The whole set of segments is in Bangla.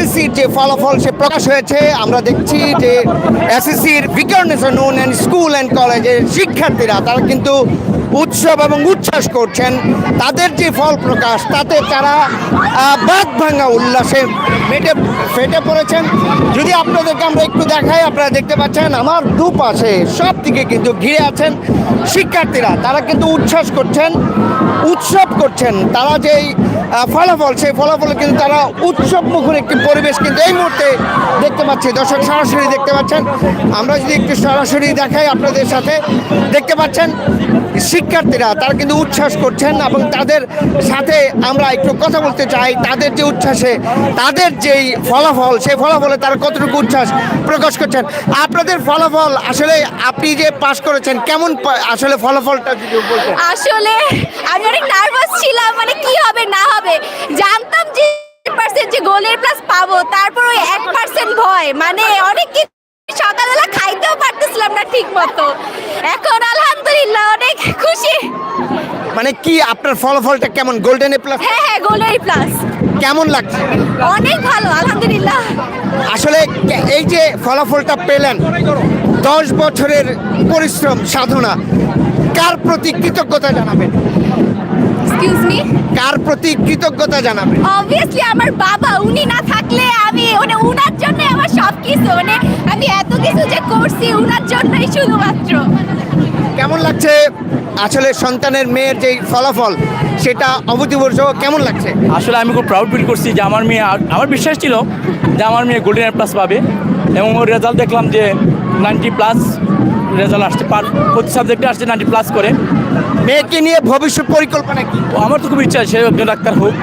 এসএসসির যে ফলাফল সে প্রকাশ হয়েছে, আমরা দেখছি যে এসএসসির বিকারনেশন অ্যান্ড স্কুল অ্যান্ড কলেজের শিক্ষার্থীরা, তারা কিন্তু উৎসব এবং উচ্ছ্বাস করছেন, তাদের যে ফল প্রকাশ, তাতে তারা বাদ ভাঙা উল্লাসে মেটে, ফেটে পড়েছেন। যদি আপনাদেরকে আমরা একটু দেখাই, আপনারা দেখতে পাচ্ছেন, আমার দুপাশে সব দিকে কিন্তু ঘিরে আছেন শিক্ষার্থীরা। তারা কিন্তু উচ্ছ্বাস করছেন, উৎসব করছেন। তারা যেই ফলাফল, সেই ফলাফলে কিন্তু তারা উৎসব মুখর একটি পরিবেশ কিন্তু এই মুহূর্তে দেখতে পাচ্ছি। দর্শক সরাসরি দেখতে পাচ্ছেন। আমরা যদি একটু সরাসরি দেখাই আপনাদের সাথে, দেখতে পাচ্ছেন শিক্ষার্থীরা তারা কিন্তু উচ্ছ্বাস করছেন এবং তাদের সাথে আমরা একটু কথা বলতে চাই। তাদের যে উচ্ছ্বাসে, তাদের যেই ফলাফল, সেই ফলাফলে তারা কতটুকু উচ্ছ্বাস প্রকাশ করছেন? আপনাদের ফলাফল আসলে আপনি যে পাশ করেছেন, কেমন আসলে ফলাফলটা আসলে আমি অনেক নার্ভাস ছিলাম মানে কি হবে, না হবে। জানতাম যে পার্সেন্ট যে গোলের প্লাস পাবো, তারপর ওই এক পার্সেন্ট ভয় মানে অনেক সকালবেলা খাইতেও পারতেছিলাম না ঠিক মতো এখন আলহামদুলিল্লাহ অনেক খুশি। মানে কি আপনার ফলাফলটা কেমন? গোল্ডেন এ প্লাস হ্যাঁ হ্যাঁ গোলের প্লাস কেমন লাগছে? অনেক ভালো আলহামদুলিল্লাহ। আসলে এই যে ফলাফলটা পেলেন দশ বছরের পরিশ্রম সাধনা কার প্রতি কৃতজ্ঞতা জানাবেন? এক্সকিউজ মি কার প্রতি কৃতজ্ঞতা জানাবেন? অবভিয়াসলি আমার বাবা উনি না থাকলে আমি মানে উনার জন্য আমার সব কিছু মানে কিছু যে করছি উনার জন্যই শুধুমাত্র। কেমন লাগছে আসলে সন্তানের মেয়ের যে ফলাফল সেটা অভূতপূর্ব কেমন লাগছে? আসলে আমি খুব প্রাউড ফিল করছি যে আমার মেয়ে আমার বিশ্বাস ছিল যে আমার মেয়ে গোল্ডেন প্লাস পাবে এবং ওর রেজাল্ট দেখলাম যে নাইনটি প্লাস রেজাল্ট আসছে পার প্রতি সাবজেক্টে আসছে নাইনটি প্লাস করে। মেয়েকে নিয়ে ভবিষ্যৎ পরিকল্পনা কি? তো আমার তো খুব ইচ্ছা সে একজন ডাক্তার হোক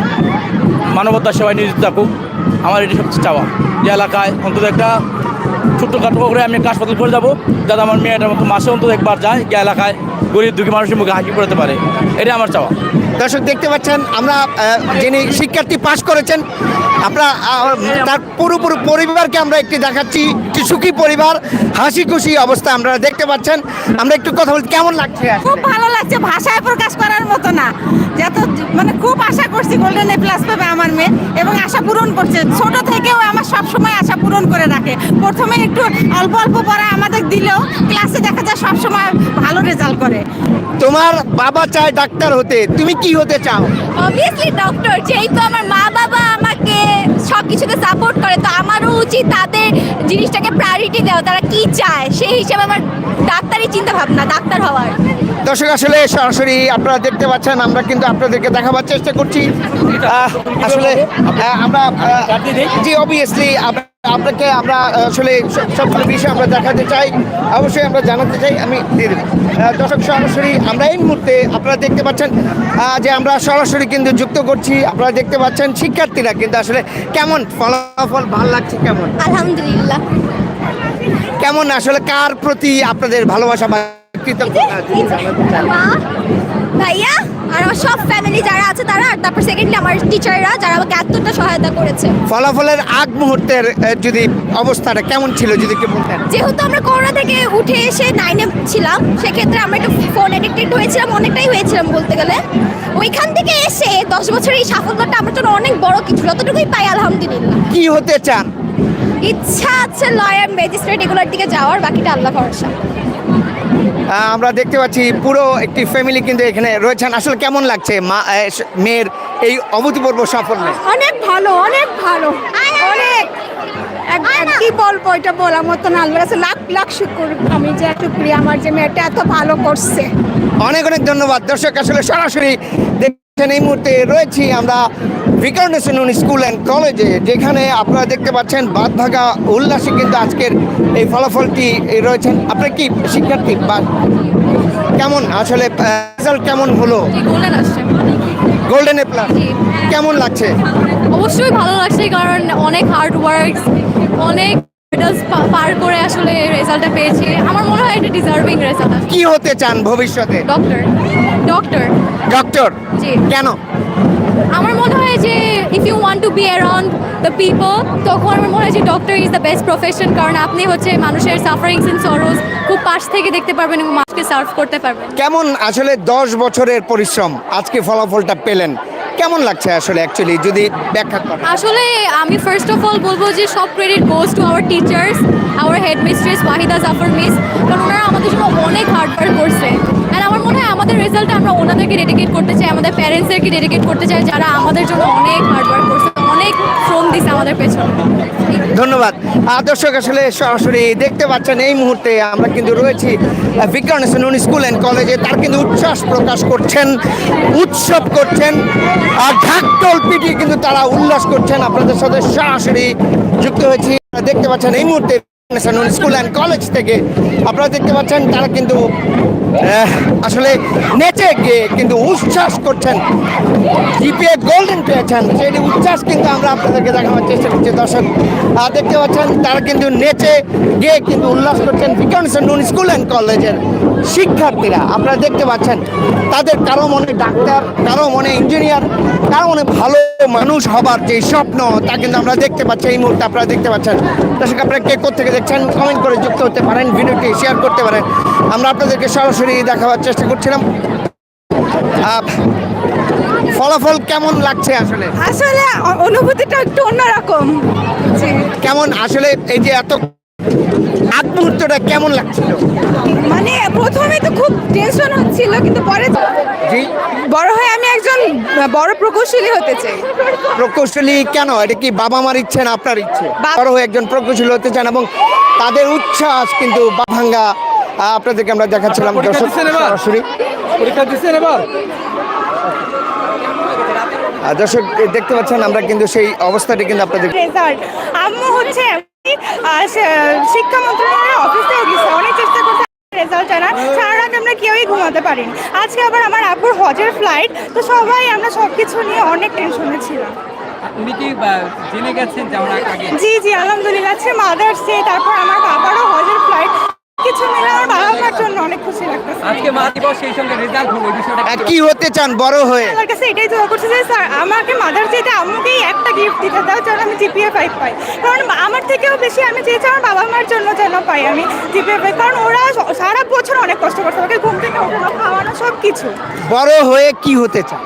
মানবতা সেবায় নিয়োজিত থাকুক। আমার এটি সবচেয়ে চাওয়া। যে এলাকায় অন্তত একটা ছোট্টখাটো করে আমি একটা হাসপাতাল করে যাব। যাতে আমার মেয়েটার মতো মাসে অন্তত একবার যায় গিয়ে এলাকায় গরিব দুঃখী মানুষের মুখে হাসি পড়তে পারে। এটা আমার চাওয়া। দর্শক দেখতে পাচ্ছেন আমরা যিনি শিক্ষার্থী পাশ করেছেন আমরা তার পুরোপুরি পরিবারকে আমরা একটি দেখাচ্ছি। একটি সুখী পরিবার হাসি খুশি অবস্থা আমরা দেখতে পাচ্ছেন। আমরা একটু কথা বলতে কেমন লাগছে? খুব ভালো লাগছে ভাষায় প্রকাশ করার মতো না। যত মানে খুব আশা করছি গোল্ডেন এ প্লাস পাবে আমার মেয়ে এবং আশা পূরণ করছে। ছোট থেকেও আমার সব সময় আশা পূরণ করে রাখে। প্রথমে একটু অল্প অল্প পড়া আমাদের দিলেও ক্লাসে দেখা যায় সব সময় ভালো রেজাল্ট করে। তোমার বাবা চায় ডাক্তার হতে তুমি কি হতে চাও? অবভিয়াসলি ডক্টর যেহেতু আমার মা বাবা আমাকে সব কিছুতে সাপোর্ট করে তো আমারও উচিত তাদের জিনিসটাকে প্রায়োরিটি দেওয়া তারা কি চায় সেই হিসেবে আমার ডাক্তারি চিন্তা ভাবনা ডাক্তার হওয়ার। দর্শক আসলে সরাসরি আপনারা দেখতে পাচ্ছেন আমরা কিন্তু আপনাদেরকে দেখাবার চেষ্টা করছি। আসলে আমরা জি অবভিয়াসলি আপনাকে আমরা আসলে সব- সবগুলো বিষয় আমরা দেখাতে চাই অবশ্যই আমরা জানাতে চাই আমি দিয়ে দেবো। দর্শক সরাসরি আমরা এই মুহূর্তে আপনারা দেখতে পাচ্ছেন যে আমরা সরাসরি কিন্তু যুক্ত করছি আপনারা দেখতে পাচ্ছেন শিক্ষার্থীরা কিন্তু আসলে কেমন ফলাফল ভালো লাগছে কেমন? আলহামদুলিল্লাহ। কেমন আসলে কার প্রতি আপনাদের ভালোবাসা বা কৃতজ্ঞতা? ভাইয়া আর আমার সব ফ্যামিলি যারা আছে তারা আর তারপর সেকেন্ডলি আমার টিচাররা যারা আমাকে এতটা সহায়তা করেছে। ফলাফলের আগ মুহূর্তের আহ, যদি অবস্থাটা কেমন ছিল যদি একটু বলতেন। যেহেতু আমরা করোনা থেকে উঠে এসে নাইনে ছিলাম সেক্ষেত্রে আমরা একটু ফোন এডিক্টেড হয়েছিলাম অনেকটাই হয়েছিলাম বলতে গেলে। ওইখান থেকে এসে দশ বছরের এই সাফল্যটা আমার জন্য অনেক বড় কিছু যতটুকুই পাই আলহামদুলিল্লাহ। কি হতে চান? ইচ্ছা আছে লয়ার ম্যাজিস্ট্রেট এগুলোর দিকে যাওয়ার বাকিটা আল্লাহ ভরসা। আমরা দেখতে পাচ্ছি পুরো একটি ফ্যামিলি কিন্তু এখানে রয়েছেন। আসলে কেমন লাগছে মা মেয়ের এই অভূতপূর্ব সাফল্যে? অনেক ভালো অনেক ভালো অনেক। কি বলব এটা বলার মতো না। আল্লাহ কাছে লাখ লাখ শুকুর। আমি যে এত প্রিয় আমার যে মেয়েটা এত ভালো করছে। অনেক অনেক ধন্যবাদ। দর্শক আসলে সরাসরি এই মুহূর্তে রয়েছি আমরা ভিকারনেশন স্কুল অ্যান্ড কলেজে যেখানে আপনারা দেখতে পাচ্ছেন বাদ ভাগা উল্লাসে কিন্তু আজকের এই ফলাফলটি রয়েছেন। আপনার কি শিক্ষার্থী বা কেমন? আসলে রেজাল্ট কেমন হলো? গোল্ডেন গোল্ডেন এ প্লাস কেমন লাগছে? অবশ্যই ভালো লাগছে কারণ অনেক হার্ড ওয়ার্ক অনেক মেডালস পার করে আসলে রেজাল্টটা পেয়েছি। আমার মনে হয় এটা ডিজার্ভিং রেজাল্ট কি হতে চান ভবিষ্যতে? ডক্টর ডক্টর ডক্টর জি। কেন? আমার মনে হয় যে if you want to be around the people তখন আমার মনে হয় যে doctor is the best profession কারণ আপনি হচ্ছে মানুষের সাফারিংস এন্ড সরোজ খুব পাশ থেকে দেখতে পারবেন এবং মানুষকে সার্ভ করতে পারবেন। কেমন আসলে দশ বছরের পরিশ্রম? আজকে ফলাফলটা পেলেন। কেমন লাগছে আসলে অ্যাকচুয়ালি যদি ব্যাখ্যা করেন? আসলে আমি ফার্স্ট অফ অল বলব যে সব credit goes to our teachers our head mistress Wahida Zafar miss কারণ ওনারা আমাদের জন্য অনেক হার্ড ওয়ার্ক করছে। অ্যান্ড আমার আমাদের রেজাল্ট আমরা ওনাদেরকে ডেডিকেট করতে চাই, আমাদের প্যারেন্টসদেরকে ডেডিকেট করতে চাই, যারা আমাদের জন্য অনেক হার্ড ওয়ার্ক করছে, অনেক শ্রম দিছে আমাদের পেছনে। ধন্যবাদ। দর্শক, আসলে সরাসরি দেখতে পাচ্ছেন, এই মুহূর্তে আমরা কিন্তু রয়েছি বিজ্ঞান স্কুল অ্যান্ড কলেজে তার কিন্তু উচ্ছ্বাস প্রকাশ করছেন, উৎসব করছেন, আর ঢাকটল পিটিয়ে কিন্তু তারা উল্লাস করছেন। আপনাদের সাথে সরাসরি যুক্ত হয়েছি। দেখতে পাচ্ছেন, এই মুহূর্তে স্কুল অ্যান্ড কলেজ থেকে। আপনারা দেখতে পাচ্ছেন, তারা কিন্তু আসলে নেচে গিয়ে কিন্তু উচ্ছ্বাস করছেন। জিপিএ গোল্ডেন পেয়েছেন, সেই উচ্ছ্বাস কিন্তু আমরা আপনাদেরকে দেখানোর চেষ্টা করছি। দর্শক দেখতে পাচ্ছেন, তারা কিন্তু নেচে গিয়ে কিন্তু উল্লাস করছেন বিজ্ঞান নুন স্কুল অ্যান্ড কলেজের শিক্ষার্থীরা। আপনারা দেখতে পাচ্ছেন, তাদের কারও মনে ডাক্তার, কারও মনে ইঞ্জিনিয়ার কারও মনে ভালো মানুষ হবার যে স্বপ্ন তা কিন্তু আমরা দেখতে পাচ্ছি এই মুহূর্তে আপনারা দেখতে পাচ্ছেন। দর্শক আপনারা কে থেকে দেখছেন কমেন্ট করে যুক্ত হতে পারেন ভিডিওটি শেয়ার করতে পারেন। আমরা আপনাদেরকে সরাসরি দেখাবার চেষ্টা করছিলাম। ফলাফল কেমন লাগছে আসলে? আসলে অনুভূতিটা একটু অন্যরকম। কেমন আসলে এই যে এত আগ মুহূর্তটা কেমন লাগছিল? মানে প্রথমে তো খুব টেনশন হচ্ছিল কিন্তু পরে জি। বড় হয়ে আমি একজন বড় প্রকৌশলী হতে চাই। প্রকৌশলী কেন? এটা কি বাবা মার ইচ্ছে না আপনার ইচ্ছে? বড় হয়ে একজন প্রকৌশলী হতে চান এবং তাদের উচ্ছ্বাস কিন্তু ভাঙ্গা আপনাদেরকে আমরা দেখাচ্ছিলাম পরীক্ষা দর্শক দিচ্ছেন এবার? সরাসরি। পরীক্ষা দিচ্ছেন এবার? দর্শক দেখতে পাচ্ছেন আমরা কিন্তু সেই অবস্থাটি কিন্তু আপনাদের আম্মু হচ্ছে শিক্ষা মন্ত্রণালয়ের অফিসে গেছে অনেক চেষ্টা করছে রেজাল্ট জানা সারা রাত আমরা কেউই ঘুমাতে পারিনি। আজকে আবার আমার আব্বুর হজের ফ্লাইট তো সবাই আমরা সব কিছু নিয়ে অনেক টেনশনে ছিলাম। উনি কি জেনে গেছেন যে আমরা আগে? জি জি আলহামদুলিল্লাহ। আছে মাদার্স ডে তারপর আমার বাবারও হজের ফ্লাইট কিছু মিলে আমার বাবা মার জন্য অনেক খুশি লাগতেছে। আজকে মা দিবস সেই সঙ্গে রেজাল্ট হলো বিষয়টা কি হতে চান বড় হয়ে। আমার কাছে এটাই দোয়া করছে যে স্যার আমাকে মাদার্স ডেতে আম্মুকেই একটা গিফট দিতে দাও যেন আমি জিপিএ ফাইভ পাই। কারণ আমার থেকেও বেশি আমি চেয়েছি আমার বাবা মার জন্য যেন পাই আমি জিপিএ ফাইভ কারণ ওরা সারা বছর অনেক কষ্ট করছে ওকে ঘুম থেকে ওঠানো খাওয়ানো সব কিছু বড় হয়ে কি হতে চান?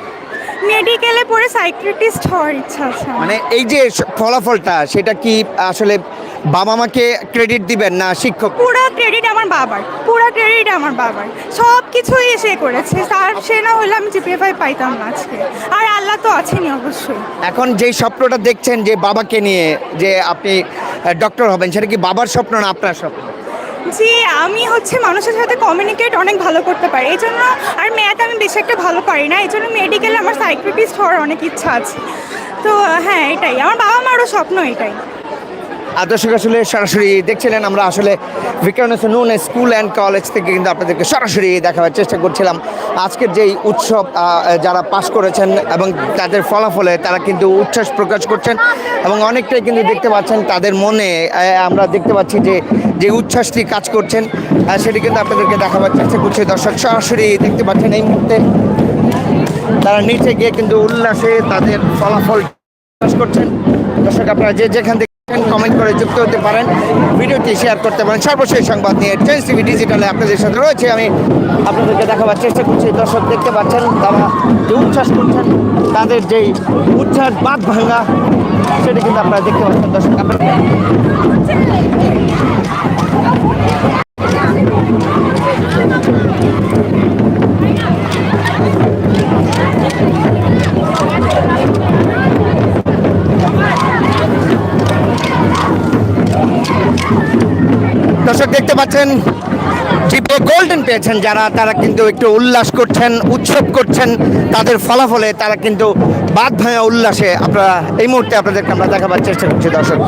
মেডিকেলে পড়ে সাইক্রেটিস্ট হওয়ার ইচ্ছা আছে মানে এই যে ফলাফলটা সেটা কি আসলে বাবা মাকে ক্রেডিট দিবেন না শিক্ষক? পুরো ক্রেডিট আমার বাবার পুরো ক্রেডিট আমার বাবার। সব কিছুই এসে করেছে। স্যার সে না হলে আমি জিপিএ ফাইভ পাইতাম না আজকে। আর আল্লাহ তো আছেনই অবশ্যই। এখন যেই স্বপ্নটা দেখছেন যে বাবাকে নিয়ে যে আপনি ডক্টর হবেন সেটা কি বাবার স্বপ্ন না আপনার স্বপ্ন? জি আমি হচ্ছে মানুষের সাথে কমিউনিকেট অনেক ভালো করতে পারি। এই জন্য আর ম্যাথ আমি বেশি একটা ভালো পারি না। এই জন্য মেডিকেলে আমার সাইক্রেটিস্ট হওয়ার অনেক ইচ্ছা আছে। তো হ্যাঁ এটাই। আমার বাবা মারও স্বপ্ন এটাই। আর দর্শক আসলে সরাসরি দেখছিলেন, আমরা আসলে বিজ্ঞান নুন স্কুল অ্যান্ড কলেজ থেকে কিন্তু আপনাদেরকে সরাসরি দেখাবার চেষ্টা করছিলাম। আজকের যেই উৎসব যারা পাশ করেছেন এবং তাদের ফলাফলে তারা কিন্তু উচ্ছ্বাস প্রকাশ করছেন এবং অনেকটাই কিন্তু দেখতে পাচ্ছেন তাদের মনে আমরা দেখতে পাচ্ছি যে যে উচ্ছ্বাসটি কাজ করছেন সেটি কিন্তু আপনাদেরকে দেখাবার চেষ্টা করছে। দর্শক সরাসরি দেখতে পাচ্ছেন এই মুহূর্তে তারা নিচে গিয়ে কিন্তু উল্লাসে তাদের ফলাফল প্রকাশ করছেন। দর্শক আপনারা যে যেখান থেকে কমেন্ট করে যুক্ত হতে পারেন, ভিডিওটি শেয়ার করতে পারেন। সর্বশেষ সংবাদ নিয়ে টেন্স টিভি ডিজিটালে আপনাদের সাথে রয়েছে। আমি আপনাদেরকে দেখাবার চেষ্টা করছি। দর্শক দেখতে পাচ্ছেন, তারা যে উচ্ছ্বাস করছেন, তাদের যেই উচ্ছ্বাস বাদ ভাঙা, সেটা কিন্তু আপনারা দেখতে পাচ্ছেন। দর্শক দেখতে পাচ্ছেন জিপে গোল্ডেন পেয়েছেন যারা, তারা কিন্তু একটু উল্লাস করছেন, উৎসব করছেন, তাদের ফলাফলে তারা কিন্তু বাদ ভাঙা উল্লাসে আপনারা এই মুহূর্তে আপনাদেরকে আমরা দেখাবার চেষ্টা করছি, দর্শক।